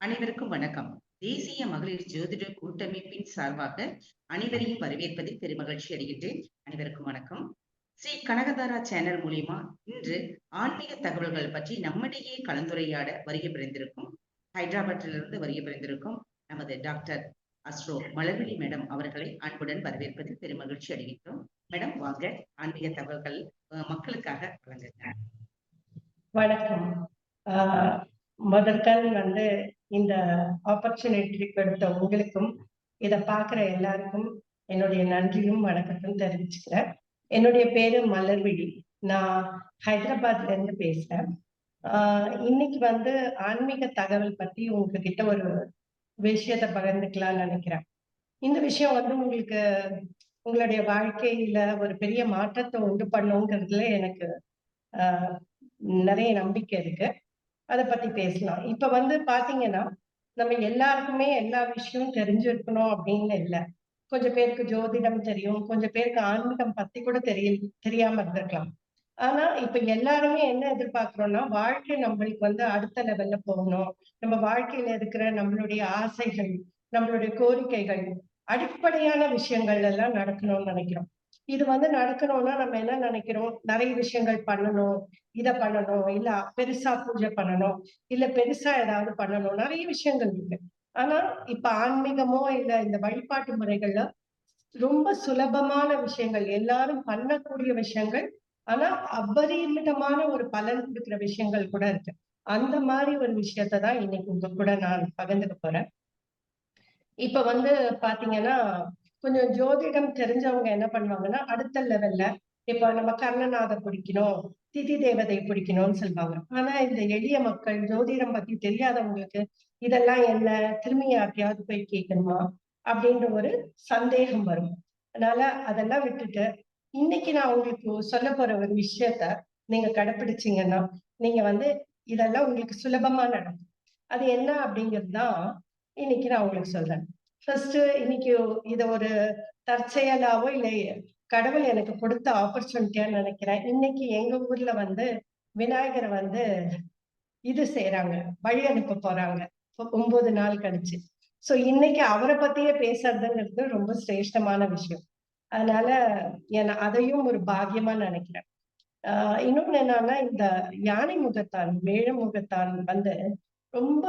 அனைவருக்கும் வணக்கம். தேசிய மகளிர் ஜோதிட கூட்டமைப்பின் சார்பாக அனைவரையும் வரவேற்பதில் பெருமகிழ்ச்சி அடைகின்றேன். அனைவருக்கும் வணக்கம். ஸ்ரீ கனகதாரா சேனல் மூலியமா இன்று ஆன்மீக தகவல்கள் பற்றி நம்மிடையே கலந்துரையாட வருகை பிறந்திருக்கும் ஹைதராபாத்திலிருந்து வருகை புரிந்திருக்கும் நமது டாக்டர் அஸ்ரோ மலர்விழி மேடம் அவர்களை அன்புடன் வரவேற்பதில் பெருமகிழ்ச்சி அடைகின்றோம். மேடம் வாங்க ஆன்மீக தகவல்கள் மக்களுக்காக வழங்குங்க வணக்கம். முதற்கண் வந்து இந்த ஆப்பர்ச்சுனிட்டி கொடுத்த உங்களுக்கும் இதை பார்க்குற எல்லாருக்கும் என்னுடைய நன்றியும் வணக்கத்தையும் தெரிவிச்சுக்கிறேன். என்னுடைய பேரு மலர்விழி. நான் ஹைதராபாத்ல இருந்து பேசுறேன். ஆஹ் இன்னைக்கு வந்து ஆன்மீக தகவல் பத்தி உங்ககிட்ட ஒரு விஷயத்த பகிர்ந்துக்கலாம்னு நினைக்கிறேன். இந்த விஷயம் வந்து உங்களுக்கு உங்களுடைய வாழ்க்கையில ஒரு பெரிய மாற்றத்தை உண்டு பண்ணுங்கிறதுல எனக்கு நிறைய நம்பிக்கை இருக்கு. அதை பத்தி பேசலாம். இப்ப வந்து பாத்தீங்கன்னா நம்ம எல்லாருக்குமே எல்லா விஷயமும் தெரிஞ்சிருக்கணும் அப்படின்னு இல்லை. கொஞ்சம் பேருக்கு ஜோதிடம் தெரியும் கொஞ்சம் பேருக்கு ஆன்மீகம் பத்தி கூட தெரிய தெரியாம இருந்திருக்கலாம். ஆனா இப்ப எல்லாருமே என்ன எதிர்பார்க்கிறோம்னா வாழ்க்கை நம்மளுக்கு வந்து அடுத்த லெவல்ல போகணும். நம்ம வாழ்க்கையில இருக்கிற நம்மளுடைய ஆசைகள் நம்மளுடைய கோரிக்கைகள் அடிப்படையான விஷயங்கள் எல்லாம் நடக்கணும்னு நினைக்கிறோம். இது வந்து நடக்கணும்னா நம்ம என்ன நினைக்கிறோம்? நிறைய விஷயங்கள் பண்ணணும். இத பண்ணணும். இல்ல பெருசா பூஜை பண்ணணும். இல்ல பெருசா ஏதாவது பண்ணணும். நிறைய விஷயங்கள் இருக்கு. ஆனா இப்ப ஆன்மீகமோ இல்ல இந்த வழிபாட்டு முறைகள்ல ரொம்ப சுலபமான விஷயங்கள். எல்லாரும் பண்ணக்கூடிய விஷயங்கள். ஆனா அபரிமிதமான ஒரு பலன் கொடுக்குற விஷயங்கள் கூட இருக்கு. அந்த மாதிரி ஒரு விஷயத்த தான் இன்னைக்கு உங்க கூட நான் பகிர்ந்துக்க போறேன். இப்ப வந்து பாத்தீங்கன்னா கொஞ்சம் ஜோதிடம் தெரிஞ்சவங்க என்ன பண்ணுவாங்கன்னா அடுத்த லெவல்ல இப்ப நம்ம கர்ணநாத பிடிக்கணும் திதி தேவதை பிடிக்கணும்னு சொல்லுவாங்க. ஆனா இந்த எளிய மக்கள் ஜோதிடம் பத்தி தெரியாதவங்களுக்கு இதெல்லாம் என்ன? திரும்பி யார்கிட்டயாவது போய் கேட்கணுமா அப்படின்ற ஒரு சந்தேகம் வரும். அதனால அதெல்லாம் விட்டுட்டு இன்னைக்கு நான் உங்களுக்கு சொல்ல போற ஒரு விஷயத்த நீங்க கடைபிடிச்சீங்கன்னா நீங்க வந்து இதெல்லாம் உங்களுக்கு சுலபமா நடக்கும். அது என்ன அப்படிங்கிறது தான் இன்னைக்கு நான் உங்களுக்கு சொல்றேன். ஃபர்ஸ்ட் இன்னைக்கு இத ஒரு தற்செயலாவோ இல்லை கடவுள் எனக்கு கொடுத்த ஆப்பர்ச்சுனிட்டியான்னு நினைக்கிறேன். இன்னைக்கு எங்க ஊர்ல வந்து விநாயகரை வந்து இது செய்யறாங்க வழி அனுப்ப போறாங்க. ஒன்பது நாள் கழிச்சு. சோ இன்னைக்கு அவரை பத்தியே பேசுறதுங்கிறது ரொம்ப சிரேஷ்டமான விஷயம். அதனால என அதையும் ஒரு பாக்கியமா நினைக்கிறேன். ஆஹ் இன்னொன்னு என்னன்னா இந்த யானை முகத்தான் மேழ முகத்தான் வந்து ரொம்ப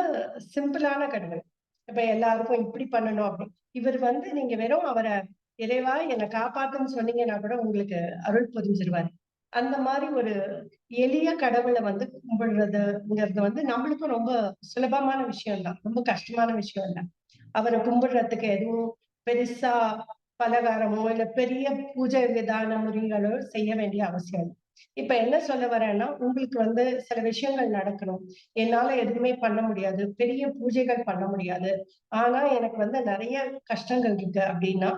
சிம்பிளான கடவுள். இப்ப எல்லாருக்கும் இப்படி பண்ணணும் அப்படி. இவர் வந்து நீங்க வெறும் அவரை இறைவா என்னை காப்பாத்துன்னு சொன்னீங்கன்னா கூட உங்களுக்கு அருள் புரிஞ்சிருவாரு. அந்த மாதிரி ஒரு எளிய கடவுளை வந்து கும்பிடுறதுங்கிறது வந்து நம்மளுக்கும் ரொம்ப சுலபமான விஷயம் தான் ரொம்ப கஷ்டமான விஷயம் இல்லை அவரை கும்பிடுறதுக்கு எதுவும் பெருசா பலகாரமோ இல்ல பெரிய பூஜை விதான முறைகளோ செய்ய வேண்டிய அவசியம் இல்லை. இப்ப என்ன சொல்ல வரேன்னா உங்களுக்கு வந்து சில விஷயங்கள் நடக்கணும். என்னால எதுவுமே பண்ண முடியாது. பெரிய பூஜைகள் பண்ண முடியாது. ஆனா எனக்கு வந்து நிறைய கஷ்டங்கள் இருக்கு அப்படின்னா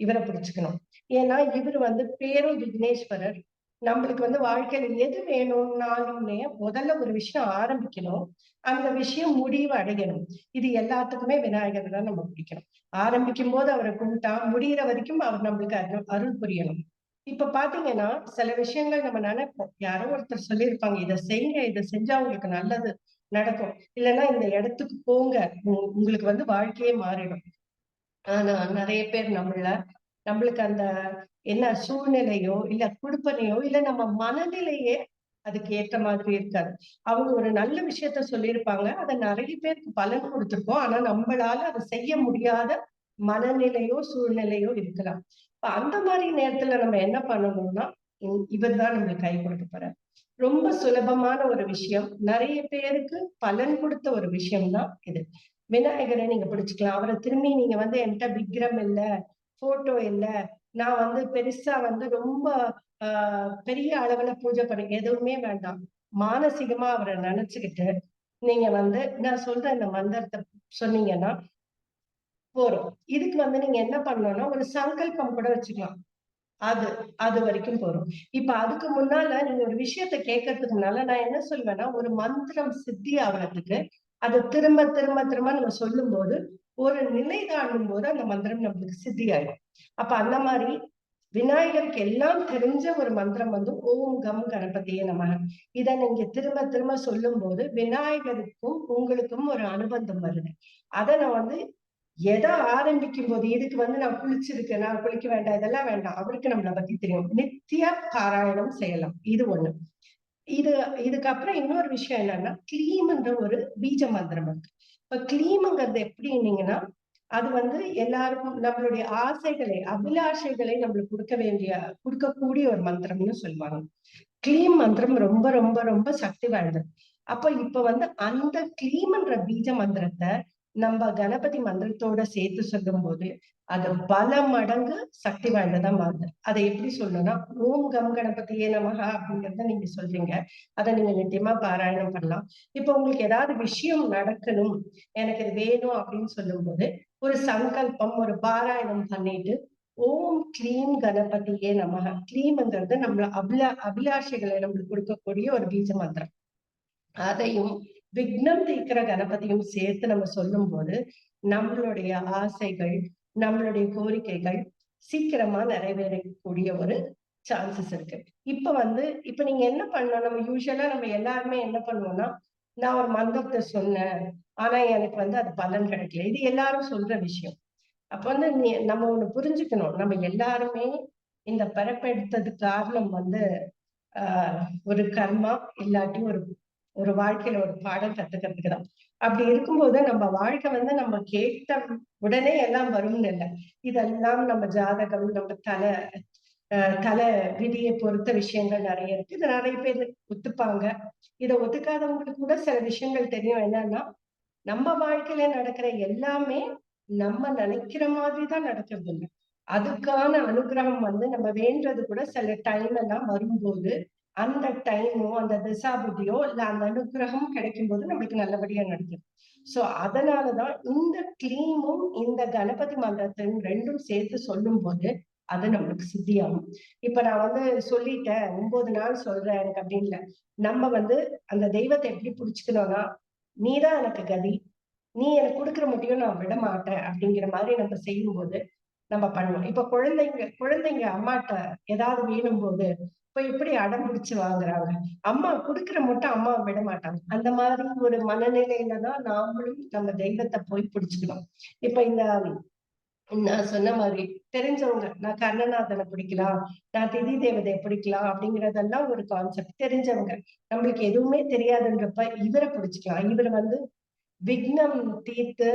இவரை பிடிச்சுக்கணும் ஏன்னா இவர் வந்து பேரும் விக்னேஸ்வரர். நம்மளுக்கு வந்து வாழ்க்கையில எது வேணும்னாலுமே முதல்ல ஒரு விஷயம் ஆரம்பிக்கணும். அந்த விஷயம் முடிவு அடையணும். இது எல்லாத்துக்குமே விநாயகர் தான் நம்ம பிடிக்கணும். ஆரம்பிக்கும் போது அவரை கும்பிட்டா முடிகிற வரைக்கும் அவர் நம்மளுக்கு அருள் புரியணும். இப்ப பாத்தீங்கன்னா சில விஷயங்கள் நம்ம நினைப்போம். யாரோ ஒருத்தர் சொல்லியிருப்பாங்க இதை செய்யுங்க இதை செஞ்சா உங்களுக்கு நல்லது நடக்கும். இல்லைன்னா இந்த இடத்துக்கு போங்க. உங்களுக்கு வந்து வாழ்க்கையே மாறிடும். ஆனா நிறைய பேர் நம்மள நம்மளுக்கு அந்த என்ன சூழ்நிலையோ இல்ல குடுப்பனையோ இல்ல நம்ம மனநிலையே அதுக்கு ஏற்ற மாதிரி இருக்காது. அவங்க ஒரு நல்ல விஷயத்த சொல்லியிருப்பாங்க. அதை நிறைய பேருக்கு பலன் கொடுத்திருக்கோம். ஆனா நம்மளால அதை செய்ய முடியாத மனநிலையோ சூழ்நிலையோ இருக்கலாம். அந்த மாதிரி நேரத்துல நம்ம என்ன பண்ணணும்னா இவர் தான் நம்மளுக்கு கை கொடுக்க போறார். ரொம்ப சுலபமான ஒரு விஷயம். நிறைய பேருக்கு பலன் கொடுத்த ஒரு விஷயம் தான் இது. விநாயகரை நீங்க பிடிச்சுக்கலாம். அவரை திரும்பி நீங்க வந்து என்கிட்ட விக்ரம் இல்ல போட்டோ இல்ல. நான் வந்து பெருசா வந்து ரொம்ப ஆஹ் பெரிய அளவுல பூஜை பண்ண எதுவுமே வேண்டாம். மானசீகமா அவரை நினைச்சுக்கிட்டு நீங்க வந்து நான் சொல்ற இந்த மந்திரத்தை சொன்னீங்கன்னா போறோம். இதுக்கு வந்து நீங்க என்ன பண்ணணும்னா ஒரு சங்கல்பம் கூட வச்சுக்கலாம். அது அது வரைக்கும் போறோம். இப்ப அதுக்கு முன்னால நீங்க ஒரு விஷயத்த கேட்கறதுக்கு முன்னால நான் என்ன சொல்வேன்னா ஒரு மந்திரம் சித்தி ஆகிறதுக்கு அதை திரும்ப திரும்ப திரும்ப நம்ம சொல்லும் போது ஒரு நிலை தாண்டும் போது அந்த மந்திரம் நம்மளுக்கு சித்தி ஆயிடும். அப்ப அந்த மாதிரி விநாயகருக்கு எல்லாம் தெரிஞ்ச ஒரு மந்திரம் வந்து ஓம் கம் கணபதியே நமக இத நீங்க திரும்ப திரும்ப சொல்லும் போது விநாயகருக்கும் உங்களுக்கும் ஒரு அனுபந்தம் வருது. அத நான் வந்து எதை ஆரம்பிக்கும் போது இதுக்கு வந்து நான் குளிச்சிருக்கேன் நான் குளிக்க வேண்டாம் இதெல்லாம் வேண்டாம் அவருக்கு நம்மளை பத்தி தெரியும். நித்திய பாராயணம் செய்யலாம். இது ஒண்ணு. இது இதுக்கப்புறம் இன்னொரு விஷயம் என்னன்னா கிளீம்ன்ற ஒரு பீஜ மந்திரம் இருக்கு. இப்ப கிளீம்ங்கிறது எப்படின்னீங்கன்னா அது வந்து எல்லாருக்கும் நம்மளுடைய ஆசைகளை அபிலாஷைகளை நம்மளுக்கு கொடுக்க வேண்டிய கொடுக்கக்கூடிய ஒரு மந்திரம்னு சொல்லுவாங்க. கிளீம் மந்திரம் ரொம்ப ரொம்ப ரொம்ப சக்தி வாய்ந்தது. அப்ப இப்ப வந்து அந்த கிளீம்ன்ற பீஜ மந்திரத்தை நம்ம கணபதி மந்திரத்தோட சேர்த்து சொல்லும் போது அது பல மடங்கு சக்தி வாய்ந்ததா மாறுது. அதை எப்படி சொல்லணும்னா ஓம் கம் கணபதியே நமகா அப்படிங்கறத நீங்க சொல்றீங்க. அதை நீங்க நிச்சயமா பாராயணம் பண்ணலாம். இப்ப உங்களுக்கு ஏதாவது விஷயம் நடக்கணும் எனக்கு இது வேணும் அப்படின்னு சொல்லும் போது ஒரு சங்கல்பம் ஒரு பாராயணம் பண்ணிட்டு ஓம் கிளீம் கணபதியே நமக கிளீம்ங்கிறது நம்மள அபிலா அபிலாஷைகளை நம்மளுக்கு கொடுக்கக்கூடிய ஒரு பீஜ மந்திரம். அதையும் விக்னம் தீக்கிற கணபதியும் சேர்த்து நம்ம சொல்லும் போது நம்மளுடைய ஆசைகள் நம்மளுடைய கோரிக்கைகள் சீக்கிரமா நிறைவேறக்கூடிய ஒரு சான்சஸ் இருக்கு. இப்ப வந்து இப்ப நீங்க என்ன பண்ணணும்? நம்ம யூஸ்வலா நம்ம எல்லாருமே என்ன பண்ணுவோம்னா நான் ஒரு மந்திரத்தை சொன்னேன். ஆனா எனக்கு வந்து அது பலன் கிடைக்கல. இது எல்லாரும் சொல்ற விஷயம். அப்ப வந்து நீ நம்ம ஒண்ணு புரிஞ்சுக்கணும். நம்ம எல்லாருமே இந்த பிறப்பெடுத்தது காரணம் வந்து ஆஹ் ஒரு கர்மா இல்லாட்டி ஒரு ஒரு வாழ்க்கையில ஒரு பாடம் கத்துக்கிறதுக்கு தான். அப்படி இருக்கும்போது நம்ம வாழ்க்கை வந்து நம்ம கேட்ட உடனே எல்லாம் வரும்னு இல்லை. இதெல்லாம் நம்ம ஜாதகம் நம்ம தலை தலை விதியை பொறுத்த விஷயங்கள் நிறைய இருக்கு. இது நிறைய பேர் ஒத்துப்பாங்க. இதை ஒத்துக்காதவங்களுக்கு கூட சில விஷயங்கள் தெரியும். என்னன்னா நம்ம வாழ்க்கையில நடக்கிற எல்லாமே நம்ம நினைக்கிற மாதிரி தான் நடக்கிறது இல்லை. அதுக்கான அனுகிரகம் வந்து நம்ம வேண்டது கூட சில டைம் எல்லாம் வரும்போது அந்த டைமோ அந்த திசாபுதியோ இல்ல அந்த அனுகிரகமும் கிடைக்கும் போது நம்மளுக்கு நல்லபடியா நடக்கும். சோ அதனாலதான் இந்த கிளீமும் இந்த கணபதி மந்திரத்தையும் ரெண்டும் சேர்த்து சொல்லும் போது அது நம்மளுக்கு சித்தியாகும். இப்ப நான் வந்து சொல்லிட்டேன் ஒன்பது நாள் சொல்றேன் எனக்கு அப்படின்னு இல்லை. நம்ம வந்து அந்த தெய்வத்தை எப்படி புடிச்சுக்கணும்னா நீதான் எனக்கு கதி. நீ எனக்கு கொடுக்குற முடியும் நான் விட மாட்டேன் அப்படிங்கிற மாதிரி நம்ம செய்யும் போது நம்ம பண்ணுவோம். இப்ப குழந்தைங்க குழந்தைங்க அம்மாட்ட ஏதாவது வேணும் போது இப்ப எப்படி அடம் பிடிச்சு வாங்குறாங்க? அம்மா குடுக்கிற மட்டும் அம்மா விட மாட்டாங்க. அந்த மாதிரி ஒரு மனநிலையில தான் நாமளும் நம்ம தெய்வத்தை போய் பிடிச்சுக்கணும். இப்ப இந்த நான் சொன்ன மாதிரி தெரிஞ்சவங்க நான் கர்ணநாதனை பிடிக்கலாம் நான் திதி தேவதையை பிடிக்கலாம் அப்படிங்கறதெல்லாம் ஒரு கான்செப்ட் தெரிஞ்சவங்க. நம்மளுக்கு எதுவுமே தெரியாதுன்றப்ப இவரை பிடிச்சிக்கலாம். இவர் வந்து விக்னம் தீர்த்து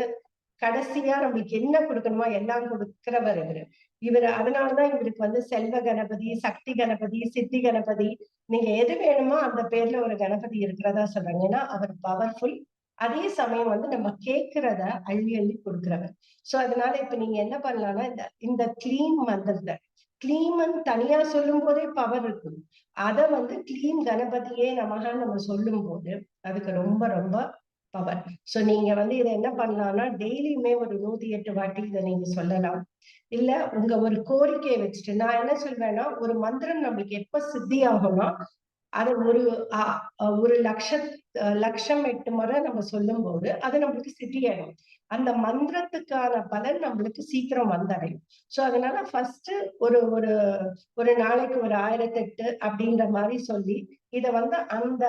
கடைசியா நம்மளுக்கு என்ன கொடுக்கணுமோ எல்லாம் கொடுக்கிறவர் இவரு இவர் அதனாலதான் இவருக்கு வந்து செல்வ கணபதி சக்தி கணபதி சித்தி கணபதி நீங்க எது வேணுமோ அந்த பேர்ல ஒரு கணபதி இருக்கிறதா சொல்றாங்க. ஏன்னா அவர் பவர்ஃபுல் அதே சமயம் வந்து நம்ம கேட்கிறத அள்ளி அள்ளி கொடுக்குறவர். சோ அதனால இப்ப நீங்க என்ன பண்ணலாம்னா இந்த இந்த கிளீம் மந்திரத்தை கிளீமன் தனியா சொல்லும் போதே பவர் இருக்கும். அத வந்து கிளீம் கணபதியே நமக நம்ம சொல்லும் போது அதுக்கு ரொம்ப ரொம்ப பவர் சோ நீங்க வந்து இதை என்ன பண்ணலாம்னா டெய்லியுமே ஒரு நூத்தி எட்டு வாட்டி இதை நீங்க சொல்லலாம். இல்ல உங்க ஒரு கோரிக்கையை வச்சுட்டு நான் என்ன சொல்வேன்னா ஒரு மந்திரம் நம்மளுக்கு எப்ப சித்தி ஆகும்னா அது ஒரு ஒரு லட்ச லட்சம் எட்டு முறை நம்ம சொல்லும் போது அது நம்மளுக்கு சித்தியாயிடும். அந்த மந்திரத்துக்கான பலன் நம்மளுக்கு சீக்கிரம் வந்தடையும். சோ அதனால ஃபர்ஸ்ட் ஒரு ஒரு ஒரு நாளைக்கு ஒரு ஆயிரத்தெட்டு அப்படின்ற மாதிரி சொல்லி இத வந்து அந்த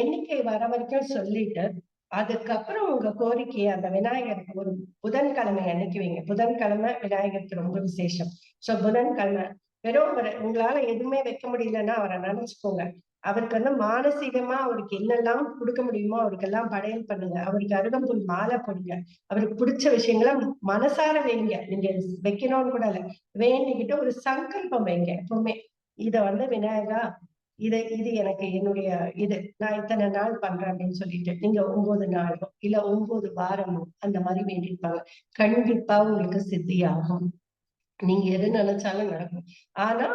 எண்ணிக்கை வர வரைக்கும் சொல்லிட்டு அதுக்கப்புறம் உங்க கோரிக்கையை அந்த விநாயகருக்கு ஒரு புதன்கிழமை அன்னைக்கு வைங்க. புதன்கிழமை விநாயகருக்கு ரொம்ப விசேஷம். சோ புதன்கிழமை வெறும் உங்களால எதுவுமே வைக்க முடியலன்னா அவரை நினைச்சுக்கோங்க. அவருக்கு வந்து மானசீகமா அவருக்கு என்னெல்லாம் கொடுக்க முடியுமோ அவருக்கெல்லாம் படையல் பண்ணுங்க. அவருக்கு அருகம்புல் மாலை போடுங்க. அவருக்கு பிடிச்ச விஷயங்களை மனசார வைங்க. நீங்க வைக்கணும்னு கூட இல்ல. வேண்டிக்கிட்டு ஒரு சங்கல்பம் வைங்க எப்பவுமே. இத வந்து விநாயகா இது இது எனக்கு என்னுடைய இது. நான் இத்தனை நாள் பண்றேன் அப்படின்னு சொல்லிட்டு நீங்க ஒன்பது நாளோ இல்ல ஒன்பது வாரமோ அந்த மாதிரி வேண்டியிருப்பாங்க கண்டிப்பா உங்களுக்கு சித்தி ஆகும் நீங்க எது நினைச்சாலும் நடக்கும். ஆனா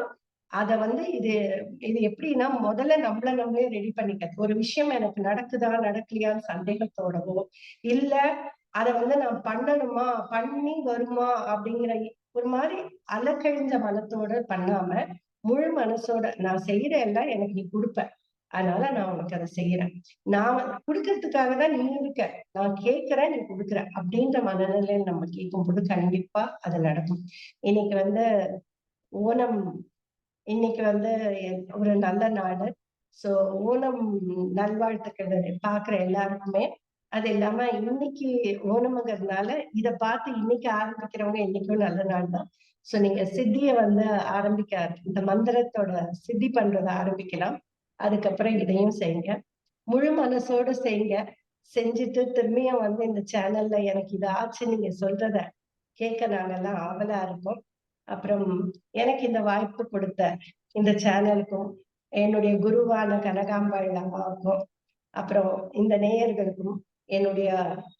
அத வந்து இது இது எப்படின்னா முதல்ல நம்மள நம்மளே ரெடி பண்ணிக்க. ஒரு விஷயம் எனக்கு நடக்குதா நடக்கலையான்னு சந்தேகத்தோடவோ இல்ல அத வந்து நான் பண்ணணுமா பண்ணி வருமா அப்படிங்கிற ஒரு மாதிரி அலக்கழிஞ்ச மனத்தோட பண்ணாம முழு மனசோட நான் செய்யற எல்லாம் எனக்கு நீ கொடுப்ப. அதனால நான் உனக்கு அதை செய்யறேன். நான் கொடுக்கறதுக்காக தான் நீ இருக்க. நான் கேட்கிறேன் நீ கொடுக்குற. அப்படின்ற மனநிலையில நம்ம கேட்கும் போது கண்டிப்பா அது நடக்கும். இன்னைக்கு வந்து ஓணம் இன்னைக்கு வந்து ஒரு நல்ல நாடு சோ ஓணம் நல்வாழ்த்துக்கள் பாக்குற எல்லாருக்குமே. அது இல்லாம இன்னைக்கு ஓணமுங்கிறதுனால இதை பார்த்து இன்னைக்கு ஆரம்பிக்கிறவங்க இன்னைக்கும் நல்ல நாள் தான். சோ நீங்க சித்திய வந்து ஆரம்பிக்க இந்த மந்திரத்தோட சித்தி பண்றதை ஆரம்பிக்கலாம். அதுக்கப்புறம் இதையும் செய்யுங்க. முழு மனசோட செய்யுங்க. செஞ்சுட்டு திரும்பியும் வந்து இந்த சேனல்ல எனக்கு இது ஆச்சு நீங்க சொல்றத கேட்க நாங்கெல்லாம் ஆவலா இருக்கோம் அப்புறம் எனக்கு இந்த வாய்ப்பு கொடுத்த இந்த சேனலுக்கும் என்னுடைய குருவான கனகாம்பாள் அம்மாவுக்கும் அப்புறம் இந்த நேயர்களுக்கும் என்னுடைய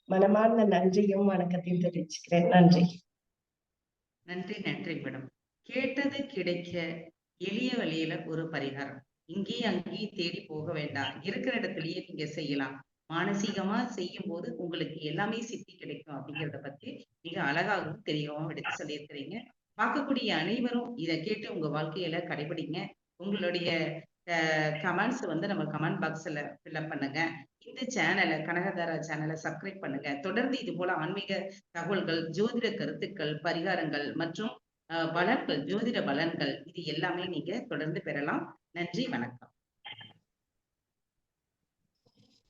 மனமார்ந்த நன்றியும் வணக்கத்தையும் தெரிவிச்சுக்கிறேன். நன்றி. நன்றி நன்றி மேடம். கேட்டது கிடைக்க எளிய வழியில ஒரு பரிகாரம். இங்கேயும் அங்கேயும் தேடி போக வேண்டாம். இருக்கிற இடத்துலயே நீங்க செய்யலாம். மானசீகமா செய்யும் போது உங்களுக்கு எல்லாமே சித்தி கிடைக்கும் அப்படிங்கறத பத்தி மிக அழகாகவும் தெளிவாகவும் எடுத்து சொல்லியிருக்கிறீங்க. பார்க்கக்கூடிய அனைவரும் இதை கேட்டு உங்க வாழ்க்கையில கடைபிடிங்க. உங்களுடைய கமெண்ட்ஸ் வந்து நம்ம கமெண்ட் பாக்ஸ்ல ஃபில்அப் பண்ணுங்க. இந்த சேனலை கனகதாரா சேனலை சப்ஸ்கிரைப் பண்ணுங்க. தொடர்ந்து இது போல ஆன்மீக தகவல்கள் ஜோதிட கருத்துக்கள் பரிகாரங்கள் மற்றும் பலன்கள் ஜோதிட பலன்கள் இது எல்லாமே நீங்க தொடர்ந்து பெறலாம். நன்றி வணக்கம்.